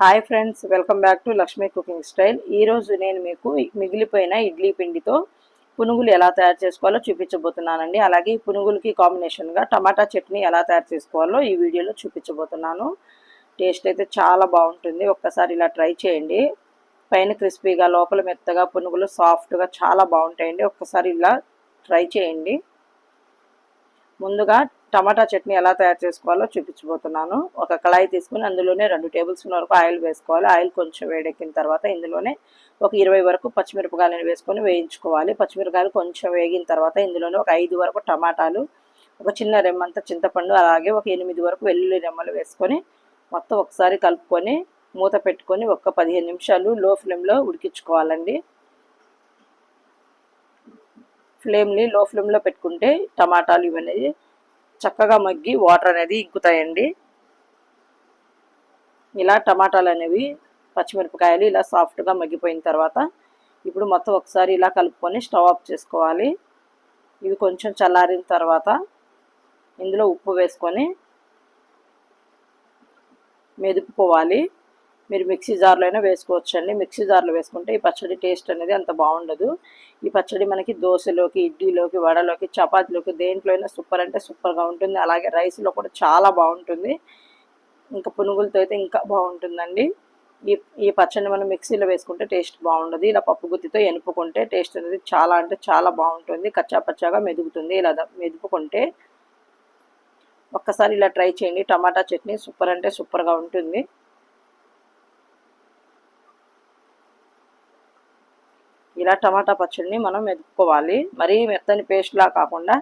Hi friends welcome back to Lakshmi cooking style. ఈరోజు నేను మీకు మిగిలిపోయిన ఇడ్లీ పిండితో పునుగులు ఎలా తయారు చేసుకోవాలో చూపించబోతున్నానండి. అలాగే ఈ పునుగులకి కాంబినేషన్గా టమాటా చట్నీ ఎలా తయారు చేసుకోవాలో ఈ వీడియోలో చూపించబోతున్నాను. టేస్ట్ అయితే చాలా బాగుంటుంది. ఒక్కసారి ఇలా ట్రై చేయండి. పైన క్రిస్పీగా లోపల మెత్తగా పునుగులు సాఫ్ట్గా చాలా బాగుంటాయండి. ఒక్కసారి ఇలా ట్రై చేయండి. ముందుగా టమాటా చట్నీ ఎలా తయారు చేసుకోవాలో చూపించబోతున్నాను. ఒక కళాయి తీసుకుని అందులోనే రెండు టేబుల్ స్పూన్ వరకు ఆయిల్ వేసుకోవాలి. ఆయిల్ కొంచెం వేడెక్కిన తర్వాత ఇందులోనే ఒక ఇరవై వరకు పచ్చిమిరపకాయలను వేసుకొని వేయించుకోవాలి. పచ్చిమిరపకాయలు కొంచెం వేగిన తర్వాత ఇందులోనే ఒక ఐదు వరకు టమాటాలు ఒక చిన్న రెమ్మంత చింతపండు అలాగే ఒక ఎనిమిది వరకు వెల్లుల్లి రెమ్మలు వేసుకొని మొత్తం ఒకసారి కలుపుకొని మూత పెట్టుకొని ఒక పదిహేను నిమిషాలు లో ఫ్లేమ్లో ఉడికించుకోవాలండి. ఫ్లేమ్ని లో ఫ్లేమ్లో పెట్టుకుంటే టమాటాలు ఇవన్నీ చక్కగా మగ్గి వాటర్ అనేది ఇంకుతాయండి. ఇలా టమాటాలు అనేవి పచ్చిమిరపకాయలు ఇలా సాఫ్ట్గా మగ్గిపోయిన తర్వాత ఇప్పుడు మొత్తం ఒకసారి ఇలా కలుపుకొని స్టవ్ ఆఫ్ చేసుకోవాలి. ఇవి కొంచెం చల్లారిన తర్వాత ఇందులో ఉప్పు వేసుకొని మెదుపుకోవాలి. మీరు మిక్సీ జార్లో అయినా వేసుకోవచ్చు అండి మిక్సీ జార్లో వేసుకుంటే ఈ పచ్చడి టేస్ట్ అనేది అంత బాగుండదు. ఈ పచ్చడి మనకి దోశలోకి ఇడ్లీలోకి వడలోకి చపాతీలోకి దేంట్లో అయినా సూపర్ అంటే సూపర్గా ఉంటుంది. అలాగే రైస్లో కూడా చాలా బాగుంటుంది. ఇంకా పునుగులతో అయితే ఇంకా బాగుంటుందండి. ఈ ఈ పచ్చడిని మనం మిక్సీలో వేసుకుంటే టేస్ట్ బాగుండదు. ఇలా పప్పు గుత్తితో ఎనుపుకుంటే టేస్ట్ అనేది చాలా అంటే చాలా బాగుంటుంది. కచ్చా పచ్చాగా మెదుగుతుంది. ఇలా మెదుపుకుంటే ఒక్కసారి ఇలా ట్రై చేయండి. టమాటా చట్నీ సూపర్ అంటే సూపర్గా ఉంటుంది. ఇలా టమాటా పచ్చడిని మనం మెదుపుకోవాలి మరీ మెత్తని పేస్ట్లా కాకుండా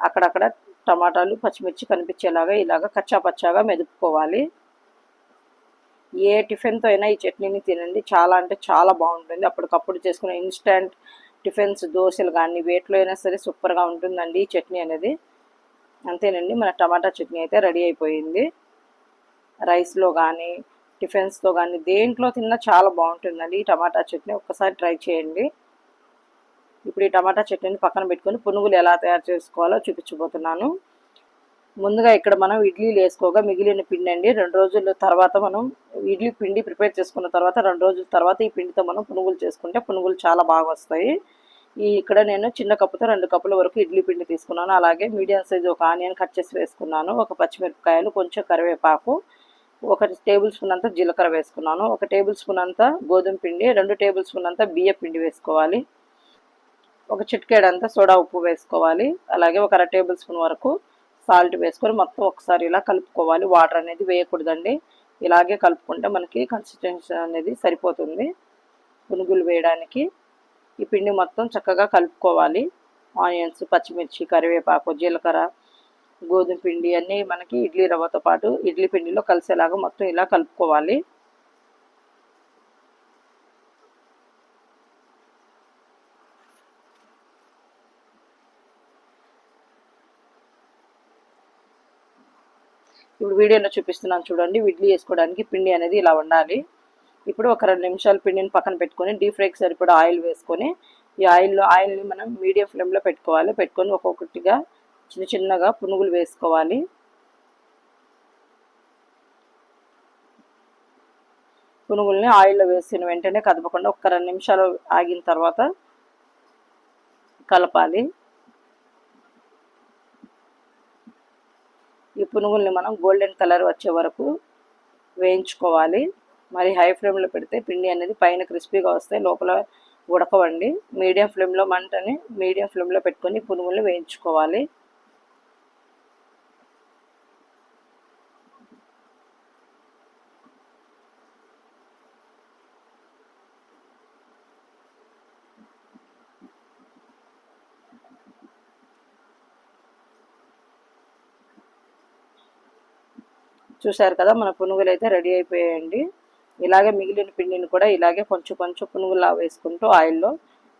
అక్కడక్కడ టమాటాలు పచ్చిమిర్చి కనిపించేలాగా ఇలాగ కచ్చా పచ్చాగా మెదుపుకోవాలి. ఏ టిఫిన్తో అయినా ఈ చట్నీని తినండి. చాలా అంటే చాలా బాగుంటుంది. అప్పటికప్పుడు చేసుకునే ఇన్స్టెంట్ టిఫిన్స్ దోశలు కానీ వేట్లో అయినా సరే సూపర్గా ఉంటుందండి ఈ చట్నీ అనేది. అంతేనండి. మన టమాటా చట్నీ అయితే రెడీ అయిపోయింది. రైస్లో కానీ టిఫిన్స్తో కానీ దేంట్లో తిన్నా చాలా బాగుంటుందండి. ఈ టమాటా చట్నీ ఒక్కసారి ట్రై చేయండి. ఇప్పుడు ఈ టమాటా చట్నీని పక్కన పెట్టుకొని పునుగులు ఎలా తయారు చేసుకోవాలో చూపించబోతున్నాను. ముందుగా ఇక్కడ మనం ఇడ్లీలు వేసుకోగా మిగిలిన పిండి అండి. రెండు రోజుల తర్వాత మనం ఇడ్లీ పిండి ప్రిపేర్ చేసుకున్న తర్వాత రెండు రోజుల తర్వాత ఈ పిండితో మనం పునుగులు చేసుకుంటే పునుగులు చాలా బాగా వస్తాయి. ఈ ఇక్కడ నేను చిన్న కప్పుతో రెండు కప్పుల వరకు ఇడ్లీ పిండి తీసుకున్నాను. అలాగే మీడియం సైజ్ ఒక ఆనియన్ కట్ చేసి వేసుకున్నాను. ఒక పచ్చిమిరపకాయలు కొంచెం కరివేపాకు ఒక టేబుల్ స్పూన్ అంతా జీలకర్ర వేసుకున్నాను. ఒక టేబుల్ స్పూన్ అంతా గోధుమ పిండి రెండు టేబుల్ స్పూన్ అంతా బియ్య పిండి వేసుకోవాలి. ఒక చిట్కేడంతా సోడా ఉప్పు వేసుకోవాలి. అలాగే ఒక అర టేబుల్ స్పూన్ వరకు సాల్ట్ వేసుకొని మొత్తం ఒకసారి ఇలా కలుపుకోవాలి. వాటర్ అనేది వేయకూడదండి. ఇలాగే కలుపుకుంటే మనకి కన్సిస్టెన్సీ అనేది సరిపోతుంది. పునుగులు వేయడానికి ఈ పిండి మొత్తం చక్కగా కలుపుకోవాలి. ఆనియన్స్ పచ్చిమిర్చి కరివేపాకు జీలకర్ర గోధుమ పిండి అన్నీ మనకి ఇడ్లీ రవ్వతో పాటు ఇడ్లీ పిండిలో కలిసేలాగా మొత్తం ఇలా కలుపుకోవాలి. ఇప్పుడు వీడియోలో చూపిస్తున్నాను చూడండి ఇడ్లీ వేసుకోవడానికి పిండి అనేది ఇలా ఉండాలి ఇప్పుడు ఒక రెండు నిమిషాలు పిండిని పక్కన పెట్టుకొని డీప్ ఫ్రైకి సరిపడా ఆయిల్ వేసుకొని ఈ ఆయిల్లో ఆయిల్ని మనం మీడియం ఫ్లేమ్లో పెట్టుకోవాలి. పెట్టుకొని ఒక్కొక్కటిగా చిన్న చిన్నగా పునుగులు వేసుకోవాలి. పునుగుల్ని ఆయిల్లో వేసిన వెంటనే కదపకుండా ఒక రెండు నిమిషాలు ఆగిన తర్వాత కలపాలి. ఈ పునుగుల్ని మనం గోల్డెన్ కలర్ వచ్చే వరకు వేయించుకోవాలి. మరి హై ఫ్లేమ్లో పెడితే పిండి అనేది పైన క్రిస్పీగా వస్తే లోపల ఉడకవండి. మీడియం ఫ్లేమ్లో మంటని మీడియం ఫ్లేమ్లో పెట్టుకొని పునుగుల్ని వేయించుకోవాలి. చూసారు కదా మన పునుగులు అయితే రెడీ అయిపోయాయండి. ఇలాగే మిగిలిన పిండిని కూడా ఇలాగే కొంచెం కొంచెం పునుగులా వేసుకుంటూ ఆయిల్లో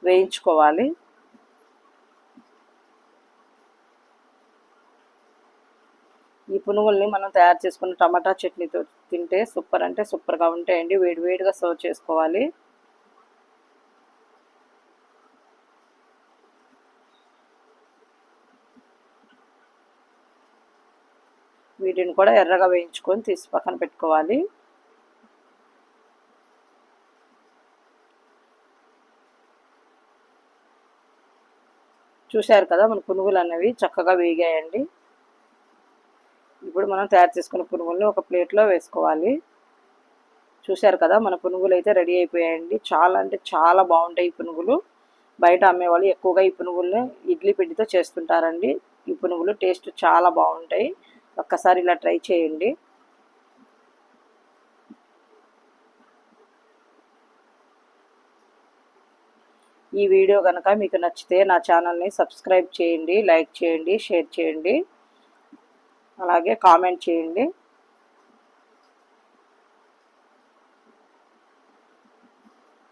వేయించుకోవాలి. ఈ పునుగుల్ని మనం తయారు చేసుకున్న టమాటా చట్నీతో తింటే సూపర్ అంటే సూపర్గా ఉంటాయండి వేడి వేడిగా సర్వ్ చేసుకోవాలి. వీటిని కూడా ఎర్రగా వేయించుకొని తీసి పక్కన పెట్టుకోవాలి. చూశారు కదా మన పునుగులు అనేవి చక్కగా వేగాయండి. ఇప్పుడు మనం తయారు చేసుకున్న పునుగుల్ని ఒక ప్లేట్లో వేసుకోవాలి. చూశారు కదా మన పునుగులు అయితే రెడీ అయిపోయాయండి. చాలా అంటే చాలా బాగుంటాయి ఈ పునుగులు. బయట అమ్మేవాళ్ళు ఎక్కువగా ఈ పునుగుల్ని ఇడ్లీ పిండితో చేస్తుంటారండి. ఈ పునుగులు టేస్ట్ చాలా బాగుంటాయి. ఒక్కసారి ఇలా ట్రై చేయండి. ఈ వీడియో కనుక మీకు నచ్చితే నా ఛానల్ని సబ్స్క్రైబ్ చేయండి లైక్ చేయండి షేర్ చేయండి. అలాగే కామెంట్ చేయండి.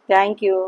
Thank you.